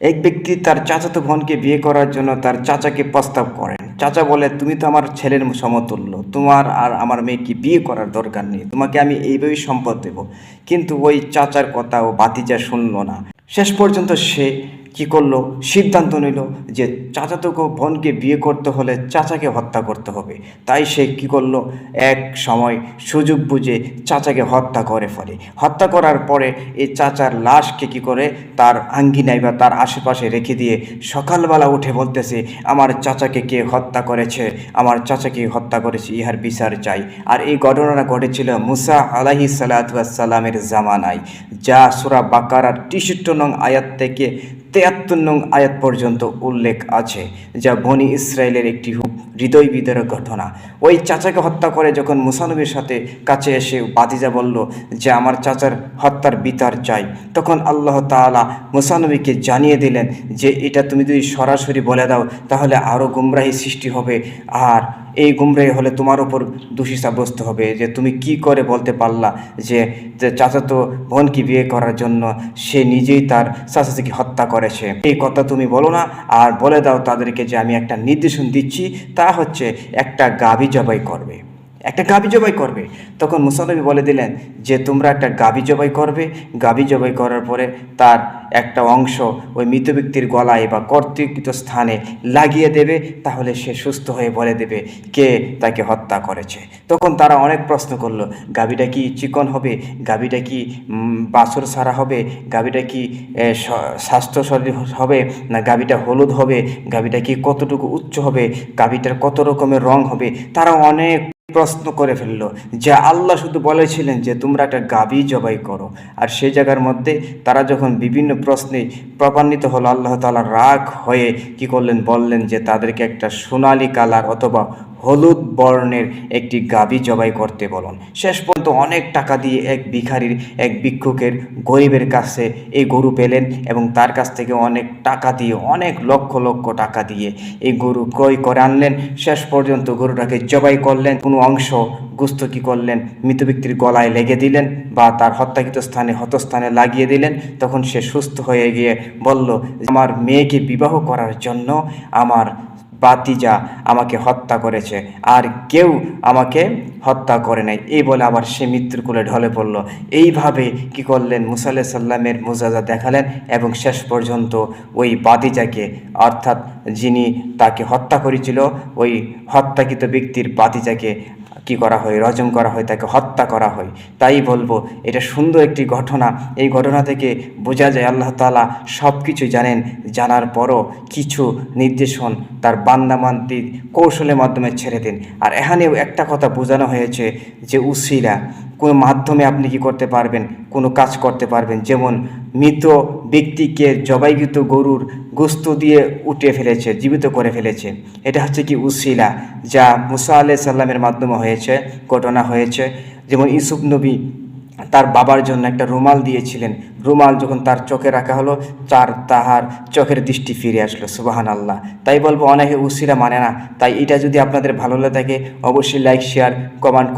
এক ব্যক্তি তার চাচাতো বোনকে বিয়ে করার জন্য তার চাচাকে প্রস্তাব করেন। চাচা বলে, তুমি তো আমার ছেলের সমতুল্য। তোমার আর আমার মেয়েকে বিয়ে করার দরকার নেই। তোমাকে আমি এইভাবেই সম্পদ দেব। কিন্তু ওই চাচার কথা ও বাতিজা শুনল না। শেষ পর্যন্ত সে কি করল? সিদ্ধান্ত নিল যে চাচাতো বোনকে বিয়ে করতে হলে চাচাকে হত্যা করতে হবে। তাই সে কি করল? এক সময় সুযোগ বুঝে চাচাকে হত্যা করে ফেলে। হত্যা করার পরে এই চাচার লাশকে কি করে? তার আঙ্গিনায় বা তার আশেপাশে রেখে দিয়ে সকালবেলা উঠে বলতেছে, আমার চাচাকে কে হত্যা করেছে? আমার চাচাকে হত্যা করেছে, ইহার বিচার চাই। আর এই ঘটনাটা ঘটেছিল মুসা আলাহি সালাতামের জামানায়, যা সুরা বাকারার টিসুট্ট নং আয়াত থেকে তেয়াত্তর নং আয়াত পর্যন্ত উল্লেখ আছে, যা বনি ইসরায়েলের একটি হৃদয় বিদারক ঘটনা। ওই চাচাকে হত্যা করে যখন মুসানবীর সাথে কাছে এসে বাদিজা বলল যে, আমার চাচার হত্যার বিচার চাই। তখন আল্লাহ তাআলা মুসানবীকে জানিয়ে দিলেন যে, এটা তুমি যদি সরাসরি বলে দাও, তাহলে আরও গুমরাহি সৃষ্টি হবে। আর এই গুমরে হলে তোমার ওপর দোষী সাব্যস্ত হবে যে তুমি কি করে বলতে পারলা যে চাচা চাচাতো বোনকে বিয়ে করার জন্য সে নিজেই তার চাচাকে হত্যা করেছে এই কথা তুমি বলো না আর বলে দাও তাদেরকে যে আমি একটা নির্দেশন দিচ্ছি, তা হচ্ছে একটা গাভী জবাই করবে। একটা গাভী জবাই করবে। তখন মুসানবী বলে দিলেন যে, তোমরা একটা গাভী জবাই করবে। গাভী জবাই করার পরে তার একটা অংশ ওই মৃত ব্যক্তির গলায় বা কর্তৃকৃত স্থানে লাগিয়ে দেবে। তাহলে সে সুস্থ হয়ে বলে দেবে কে তাকে হত্যা করেছে। তখন তারা অনেক প্রশ্ন করল গাভীটা কি চিকন হবে? গাভীটা কি বাছর সারা হবে? গাভীটা কি স্বাস্থ্য শরীর হবে? না গাভীটা হলুদ হবে? গাভীটা কি কতটুকু উচ্চ হবে? গাভীটার কত রকমের রং হবে? তারা অনেক প্রশ্ন করে ফেলল, যে আল্লাহ শুধু বলেছিলেন যে তোমরা একটা গাভী জবাই করো। আর সেই জায়গার মধ্যে তারা যখন বিভিন্ন প্রশ্নে প্রমাণিত হলো, আল্লাহ তালা রাগ হয়ে কি করলেন? বললেন যে তাদেরকে একটা সোনালি কালার অথবা হলুদ বর্ণের একটি গাভী জবাই করতে বলুন। শেষ পর্যন্ত অনেক টাকা দিয়ে এক ভিখারির, এক ভিক্ষুকের, গরিবের কাছে এই গরু পেলেন এবং তার কাছ থেকে অনেক টাকা দিয়ে, অনেক লক্ষ লক্ষ টাকা দিয়ে এই গরু ক্রয় করে আনলেন। শেষ পর্যন্ত গরুটাকে জবাই করলেন, কোনো অংশ গুস্ত কি করলেন, মৃত ব্যক্তির গলায় লেগে দিলেন বা তার হত্যাকৃত স্থানে হতস্থানে লাগিয়ে দিলেন। তখন সে সুস্থ হয়ে গিয়ে বলল, আমার মেয়েকে বিবাহ করার জন্য আমার বাতিজা আমাকে হত্যা করেছে। আর কেউ আমাকে হত্যা করে নাই। এই বলে আবার সে মৃত্যুর কোলে ঢলে পড়ল। এইভাবে কি করলেন? মুসাল্লি সাল্লামের মুজাজা দেখালেন এবং শেষ পর্যন্ত ওই বাতিজাকে, অর্থাৎ যিনি তাকে হত্যা করেছিল, ওই হত্যাকৃত ব্যক্তির বাতিজাকে কি করা হয় রজম করা হয়, তাকে হত্যা করা হয়। তাই বলব, এটা সুন্দর একটি ঘটনা। এই ঘটনা থেকে বোঝা যায় আল্লাহ তালা সব কিছু জানেন। জানার পরও কিছু নির্দেশন তার বান্দামান্তির কৌশলের মাধ্যমে ছেড়ে দিন। আর এখানেও একটা কথা বোঝানো হয়েছে যে উসিলা কোনো মাধ্যমে আপনি কি করতে পারবেন, কোনো কাজ করতে পারবেন? যেমন মৃত ব্যক্তিকে জবাইকৃত গরুর গোস্ত দিয়ে উঠে ফেলেছে, জীবিত করে ফেলেছে। এটা হচ্ছে কি উসিলা, যা মুসা আলাহ সাল্লামের মাধ্যমে হয়েছে, ঘটনা হয়েছে। যেমন ইউসুফ নবী তার বাবার জন্য একটা রুমাল দিয়েছিলেন। রুমাল যখন তার চোখে রাখা হলো, তার, তাহার চোখের দৃষ্টি ফিরে আসলো সুবাহান আল্লাহ তাই বলব, অনেকে উসিরা মানে না। তাই এটা যদি আপনাদের ভালো লাগে, অবশ্যই লাইক শেয়ার কমেন্ট